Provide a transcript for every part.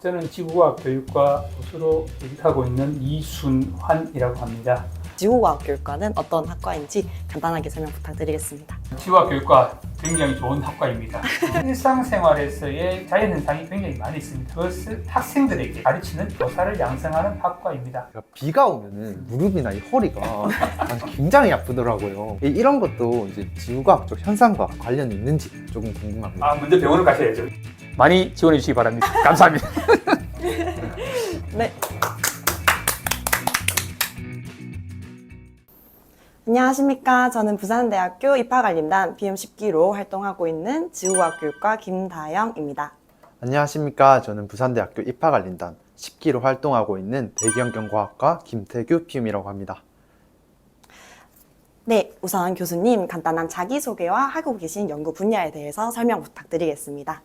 저는 지구과학 교육과 교수로 재직하고 있는 이순환이라고 합니다. 지구과학 교육과는 어떤 학과인지 간단하게 설명 부탁드리겠습니다. 지구과학 교육과 굉장히 좋은 학과입니다. 일상생활에서의 자연 현상이 굉장히 많이 있습니다. 그것을 학생들에게 가르치는 교사를 양성하는 학과입니다. 그러니까 비가 오면은 무릎이나 이 허리가 굉장히 아프더라고요. 이- 이런 것도 이제 지구과학적 현상과 관련이 있는지 조금 궁금합니다. 아, 먼저 병원을 가셔야죠. 많이 지원해 주시기 바랍니다. 감사합니다. 네. 안녕하십니까. 저는 부산대학교 입학알림단 비움 10기로 활동하고 있는 지구과학 교육과 김다영입니다. 안녕하십니까. 저는 부산대학교 입학알린단 10기로 활동하고 있는 대기환경과학과 김태규 피움이라고 합니다. 네, 우선 교수님 간단한 자기소개와 하고 계신 연구 분야에 대해서 설명 부탁드리겠습니다.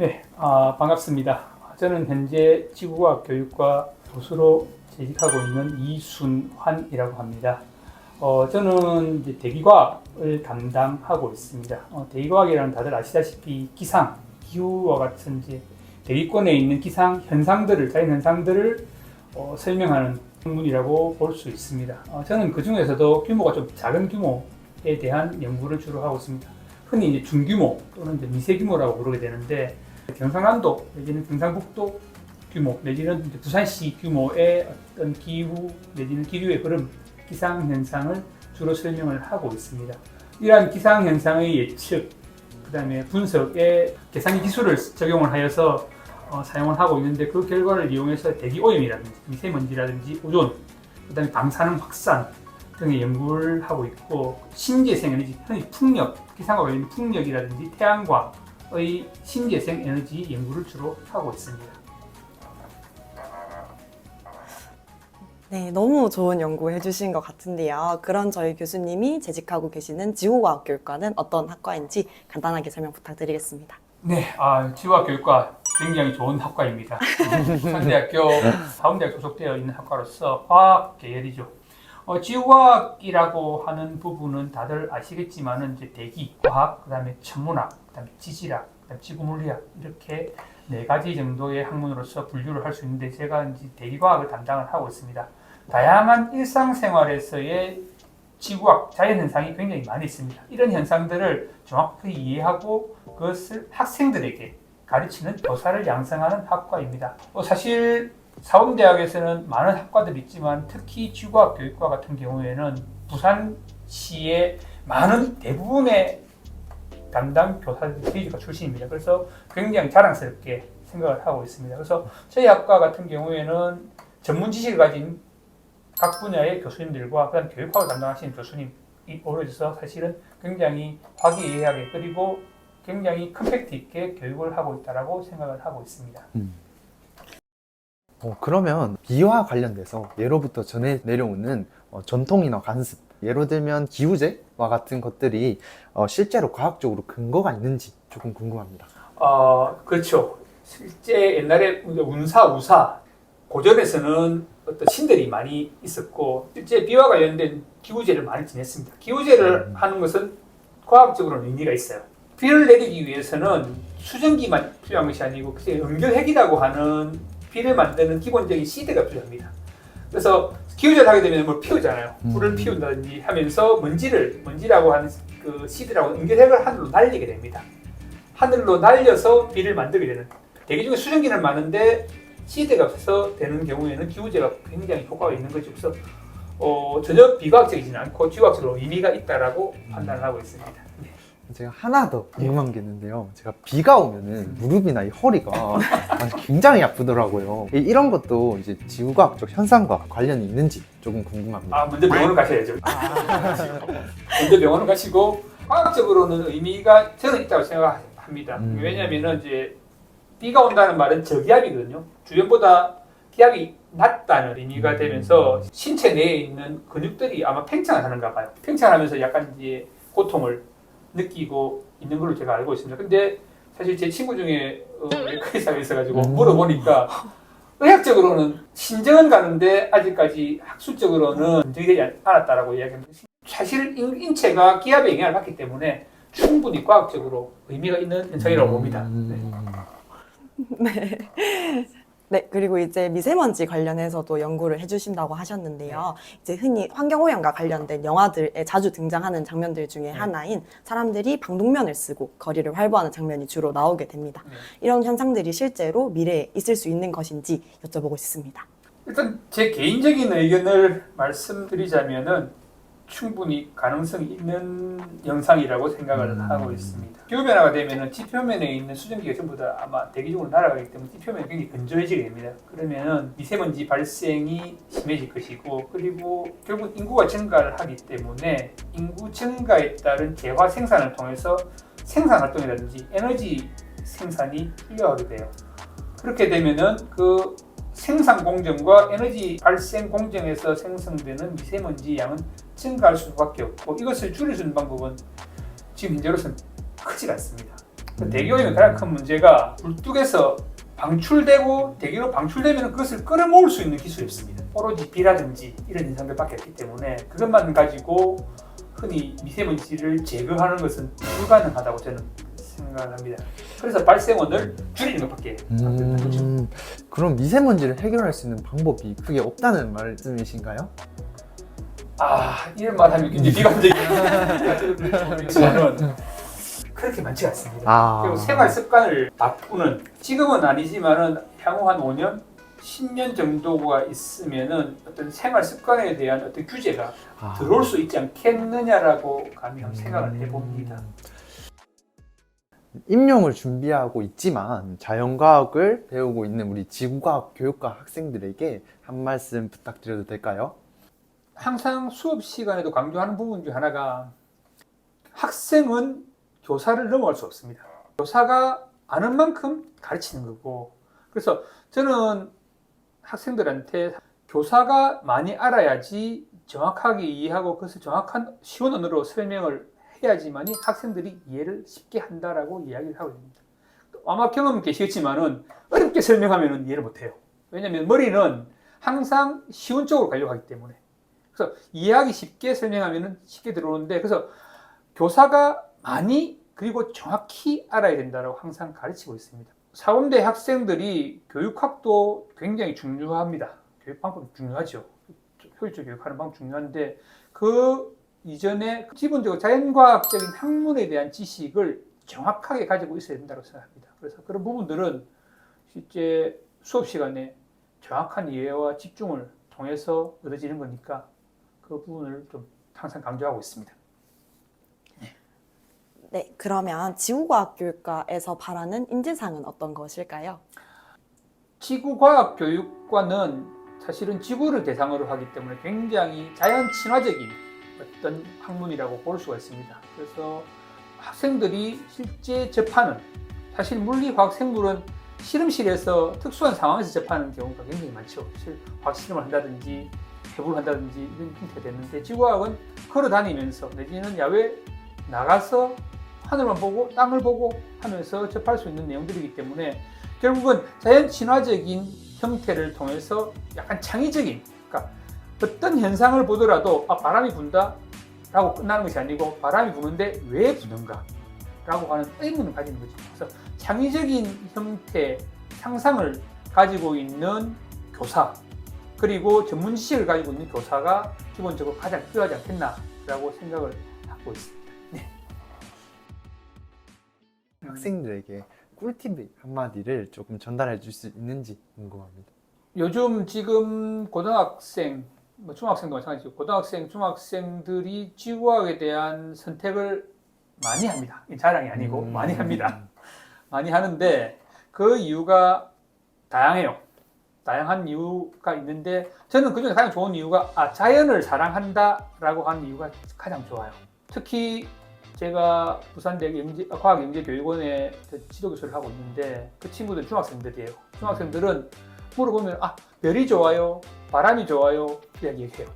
네, 아, 반갑습니다. 저는 현재 지구과학 교육과 교수로 재직하고 있는 이순환이라고 합니다. 어, 저는 이제 대기과학을 담당하고 있습니다. 어, 대기과학이라는 다들 아시다시피 기상, 기후와 같은 이제 대기권에 있는 기상 현상들을, 자연 현상들을 어, 설명하는 학문이라고 볼 수 있습니다. 어, 저는 그 중에서도 규모가 좀 작은 규모에 대한 연구를 주로 하고 있습니다. 흔히 이제 중규모 또는 이제 미세 규모라고 부르게 되는데 경상남도 내지는 경상북도 규모 내지는 부산시 규모의 어떤 기후 내지는 기류의 흐름 기상 현상을 주로 설명을 하고 있습니다. 이러한 기상 현상의 예측 그다음에 분석에 계산기 기술을 적용을 하여서 어, 사용을 하고 있는데 그 결과를 이용해서 대기 오염이라든지 미세먼지라든지 오존 그다음에 방사능 확산 등의 연구를 하고 있고 신재생 에너지 흔히 풍력 기상과 관련 풍력이라든지 태양광 의 신재생 에너지 연구를 주로 하고 있습니다. 네, 너무 좋은 연구 해주신 것 같은데요. 그런 저희 교수님이 재직하고 계시는 지구과학 교육과는 어떤 학과인지 간단하게 설명 부탁드리겠습니다. 네, 아, 지구학 교육과 굉장히 좋은 학과입니다. 부산대학교 사원대학 소속되어 있는 학과로서 화학 계열이죠. 어, 지구과학이라고 하는 부분은 다들 아시겠지만은 이제 대기, 과학, 그다음에 천문학, 그다음에 지질학, 그다음에 지구물리학 이렇게 네 가지 정도의 학문으로서 분류를 할 수 있는데 제가 이제 대기과학을 담당을 하고 있습니다. 다양한 일상생활에서의 지구학, 자연현상이 굉장히 많이 있습니다. 이런 현상들을 정확하게 이해하고 그것을 학생들에게 가르치는 교사를 양성하는 학과입니다. 어, 사실 사범대학에서는 많은 학과들이 있지만 특히 지구학 교육과 같은 경우에는 부산시의 많은 대부분의 담당 교사들이 피지가 출신입니다. 그래서 굉장히 자랑스럽게 생각을 하고 있습니다. 그래서 저희 학과 같은 경우에는 전문 지식을 가진 각 분야의 교수님들과 그다음 교육학을 담당하시는 교수님이 어우러져서 사실은 굉장히 화기애애하게 그리고 굉장히 컴팩트 있게 교육을 하고 있다라고 생각을 하고 있습니다. 어, 그러면 비와 관련돼서 예로부터 전해 내려오는 어, 전통이나 관습, 예로 들면 기후제와 같은 것들이 어, 실제로 과학적으로 근거가 있는지 조금 궁금합니다. 어, 그렇죠. 실제 옛날에 운사, 우사, 고전에서는 어떤 신들이 많이 있었고, 실제 비와 관련된 기후제를 많이 지냈습니다. 기후제를 음. 하는 것은 과학적으로는 의미가 있어요. 비를 내리기 위해서는 수증기만 필요한 것이 아니고, 그게 연결핵이라고 하는 비를 만드는 기본적인 시드가 필요합니다. 그래서 기후제를 하게 되면 뭘 피우잖아요. 불을 음. 피운다든지 하면서 먼지를, 먼지라고 하는 그 시드라고 연결핵을 하늘로 날리게 됩니다. 하늘로 날려서 비를 만들게 되는 대기 중에 수증기는 많은데 시드가 없어서 되는 경우에는 기후제가 굉장히 효과가 있는 거죠. 그래서 어, 전혀 비과학적이지는 않고 지구학적으로 의미가 있다라고 판단을 하고 있습니다. 네. 제가 하나 더 궁금한 게 있는데요. 제가 비가 오면은 무릎이나 이 허리가 아주 굉장히 아프더라고요. 이- 이런 것도 이제 지구과학적 현상과 관련이 있는지 조금 궁금합니다. 아 먼저 병원을 가셔야죠. 먼저 병원을 가시고 과학적으로는 의미가 저는 있다고 생각합니다. 음. 왜냐하면은 이제 비가 온다는 말은 저기압이거든요. 주변보다 기압이 낮다는 의미가 음. 되면서 신체 내에 있는 근육들이 아마 팽창을 하는가 봐요. 팽창하면서 약간 이제 고통을 느끼고 있는 걸로 제가 알고 있습니다. 근데 사실 제 친구 중에 어, 외과 의사가 있어가지고 음. 물어보니까 의학적으로는 신정은 가는데 아직까지 학술적으로는 인정되지 않- 않았다라고 이야기합니다. 사실 인- 인체가 기압에 영향을 받기 때문에 충분히 과학적으로 의미가 있는 현상이라고 봅니다. 네. 음. 네. 네, 그리고 이제 미세먼지 관련해서도 연구를 해주신다고 하셨는데요. 이제 흔히 환경오염과 관련된 영화들에 자주 등장하는 장면들 중에 하나인 사람들이 방독면을 쓰고 거리를 활보하는 장면이 주로 나오게 됩니다. 네. 이런 현상들이 실제로 미래에 있을 수 있는 것인지 여쭤보고 싶습니다. 일단 제 개인적인 의견을 말씀드리자면은 충분히 가능성이 있는 영상이라고 생각을 음. 하고 있습니다. 기후 변화가 되면은 지표면에 있는 수증기가 전부 다 아마 대기 중으로 날아가기 때문에 지표면이 굉장히 건조해지게 됩니다. 그러면은 미세먼지 발생이 심해질 것이고 그리고 결국 인구가 증가를 하기 때문에 인구 증가에 따른 재화 생산을 통해서 생산 활동이라든지 에너지 생산이 필요하게 돼요. 그렇게 되면은 그 생산 공정과 에너지 발생 공정에서 생성되는 미세먼지 양은 증가할 수밖에 없고 이것을 줄일 수 있는 방법은 지금 현재로서는 크지 않습니다. 음. 대기오염의 가장 큰 문제가 불뚝에서 방출되고 대기로 방출되면 그것을 끌어모을 수 있는 기술이 없습니다. 오로지 비라든지 이런 현상들밖에 없기 때문에 그것만 가지고 흔히 미세먼지를 제거하는 것은 불가능하다고 저는 생각을 합니다. 그래서 발생원을 줄이는 것밖에 안 거죠. 음, 그럼 미세먼지를 해결할 수 있는 방법이 크게 없다는 말씀이신가요? 아 이런 말 하면 굉장히 비관적이지만 그렇게 많지 않습니다. 아, 그리고 생활 습관을 바꾸는 지금은 아니지만은 향후 한 5년, 10년 정도가 있으면은 어떤 생활 습관에 대한 어떤 규제가 아. 들어올 수 있지 않겠느냐라고 감히 한번 생각을 해봅니다. 임용을 준비하고 있지만 자연과학을 배우고 있는 우리 지구과학 교육과 학생들에게 한 말씀 부탁드려도 될까요? 항상 수업 시간에도 강조하는 부분 중 하나가 학생은 교사를 넘어갈 수 없습니다. 교사가 아는 만큼 가르치는 거고 그래서 저는 학생들한테 교사가 많이 알아야지 정확하게 이해하고 그것을 정확한 쉬운 언어로 설명을 해야지만이 학생들이 이해를 쉽게 한다라고 이야기를 하고 있습니다. 아마 경험 계시겠지만은 어렵게 설명하면 이해를 못해요. 왜냐하면 머리는 항상 쉬운 쪽으로 가려고 하기 때문에. 그래서 이해하기 쉽게 설명하면 쉽게 들어오는데 그래서 교사가 많이 그리고 정확히 알아야 된다고 항상 가르치고 있습니다. 사범대 학생들이 교육학도 굉장히 중요합니다. 교육 방법이 중요하죠. 효율적 교육하는 방법 중요한데 그 이전에 기본적으로 자연과학적인 학문에 대한 지식을 정확하게 가지고 있어야 된다고 생각합니다. 그래서 그런 부분들은 실제 수업 시간에 정확한 이해와 집중을 통해서 얻어지는 거니까 그 부분을 좀 항상 강조하고 있습니다. 네, 그러면 지구과학 교육과에서 바라는 인재상은 어떤 것일까요? 지구과학 교육과는 사실은 지구를 대상으로 하기 때문에 굉장히 자연 친화적인 어떤 학문이라고 볼 수가 있습니다. 그래서 학생들이 실제 접하는 사실 물리, 화학, 생물은 실험실에서 특수한 상황에서 접하는 경우가 굉장히 많죠. 실- 화학 실험을 한다든지 해부를 한다든지 이런 형태가 됐는데 지구과학은 걸어 다니면서 내지는 야외 나가서 하늘만 보고 땅을 보고 하면서 접할 수 있는 내용들이기 때문에 결국은 자연 친화적인 형태를 통해서 약간 창의적인 그러니까 어떤 현상을 보더라도 아, 바람이 분다 라고 끝나는 것이 아니고 바람이 부는데 왜 부는가 라고 하는 의문을 가지는 거죠. 그래서 창의적인 형태 상상을 가지고 있는 교사 그리고 전문 지식을 가지고 있는 교사가 기본적으로 가장 필요하지 않겠나라고 생각을 하고 있습니다. 학생들에게 꿀팁 한마디를 조금 전달해 줄 수 있는지 궁금합니다. 요즘 지금 고등학생, 뭐 중학생도 마찬가지고 고등학생, 중학생들이 지구과학에 대한 선택을 많이 합니다. 이 자랑이 아니고 음. 많이 합니다. 많이 하는데 그 이유가 다양해요. 다양한 이유가 있는데 저는 그중에 가장 좋은 이유가 아, 자연을 사랑한다라고 하는 이유가 가장 좋아요. 특히 제가 부산대 영재, 과학영재교육원에 지도교수를 하고 있는데 그 친구들 중학생들이에요. 중학생들은 물어보면 아 별이 좋아요, 바람이 좋아요 이야기해요.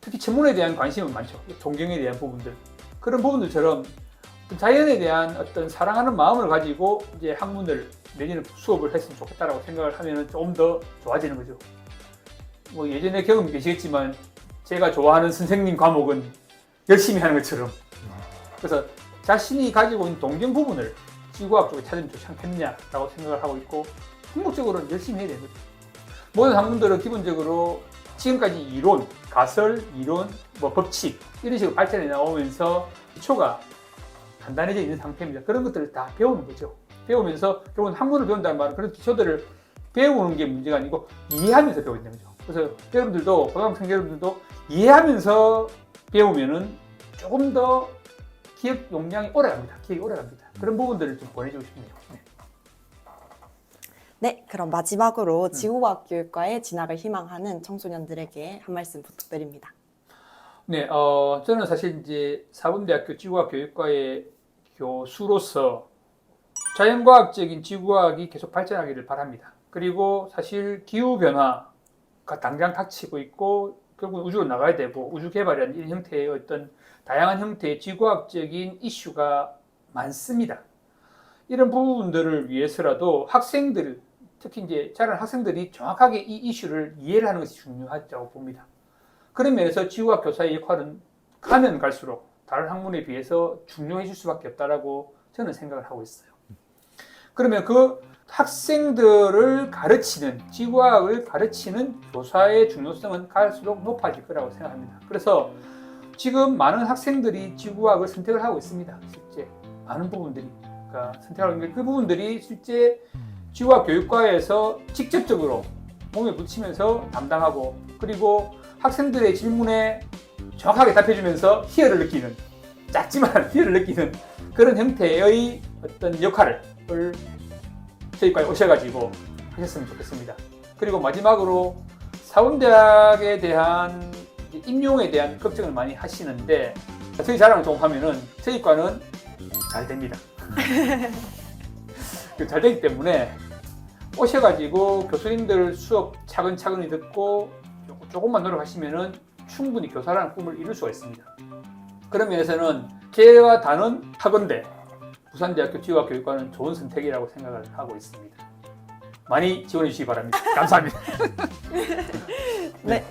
특히 천문에 대한 관심은 많죠. 동경에 대한 부분들 그런 부분들처럼 자연에 대한 어떤 사랑하는 마음을 가지고 이제 학문을 내지는 수업을 했으면 좋겠다라고 생각을 하면 조금 더 좋아지는 거죠. 뭐 예전에 경험 계시겠지만 제가 좋아하는 선생님 과목은 열심히 하는 것처럼 그래서 자신이 가지고 있는 동경 부분을 지구학 쪽에 찾으면 좋지 않겠냐라고 생각을 하고 있고 궁극적으로는 열심히 해야 되는 거죠. 모든 학문들은 기본적으로 지금까지 이론, 가설, 이론, 뭐 법칙 이런 식으로 발전해 나오면서 기초가 간단해져 있는 상태입니다. 그런 것들을 다 배우는 거죠. 배우면서 결국은 학문을 배운다는 말은 그런 기초들을 배우는 게 문제가 아니고 이해하면서 되는 거죠. 그래서 여러분들도 고등학생 여러분들도 이해하면서 배우면은 조금 더 기억 용량이 오래 갑니다. 기억이 오래 갑니다. 그런 부분들을 좀 보내주고 싶네요. 네. 네, 그럼 마지막으로 지구과학 교육과에 진학을 희망하는 청소년들에게 한 말씀 부탁드립니다. 네, 어, 저는 사실 이제 사범대학교 지구과학 교육과의 교수로서 자연과학적인 지구과학이 계속 발전하기를 바랍니다. 그리고 사실 기후변화가 당장 닥치고 있고 결국 우주로 나가야 되고 우주 개발이라는 이런 형태의 어떤 다양한 형태의 지구과학적인 이슈가 많습니다. 이런 부분들을 위해서라도 학생들, 특히 이제 자란 학생들이 정확하게 이 이슈를 이해를 하는 것이 중요하다고 봅니다. 그런 면에서 지구학 교사의 역할은 가면 갈수록 다른 학문에 비해서 중요해질 수밖에 없다라고 저는 생각을 하고 있어요. 그러면 그 학생들을 가르치는 지구학을 가르치는 교사의 중요성은 갈수록 높아질 거라고 생각합니다. 그래서 지금 많은 학생들이 지구학을 선택을 하고 있습니다. 실제 많은 부분들이 그러니까 선택하고 있는 게 그 부분들이 실제 지구학 교육과에서 직접적으로 몸에 붙이면서 담당하고 그리고 학생들의 질문에 정확하게 답해주면서 희열을 느끼는 작지만 희열을 느끼는 그런 형태의 어떤 역할을 저희과에 오셔가지고 하셨으면 좋겠습니다. 그리고 마지막으로 사범대학에 대한 임용에 대한 걱정을 많이 하시는데 저희 자랑을 좀 하면은 저희 과는 잘 됩니다. 그잘 되기 때문에 오셔가지고 교수님들 수업 차근차근히 듣고 조- 조금만 노력하시면은 충분히 교사라는 꿈을 이룰 수가 있습니다. 그런 면에서는 제가 다는 학원대 부산대학교 지구학 교육과는 좋은 선택이라고 생각을 하고 있습니다. 많이 지원해 주시기 바랍니다. 감사합니다. 네,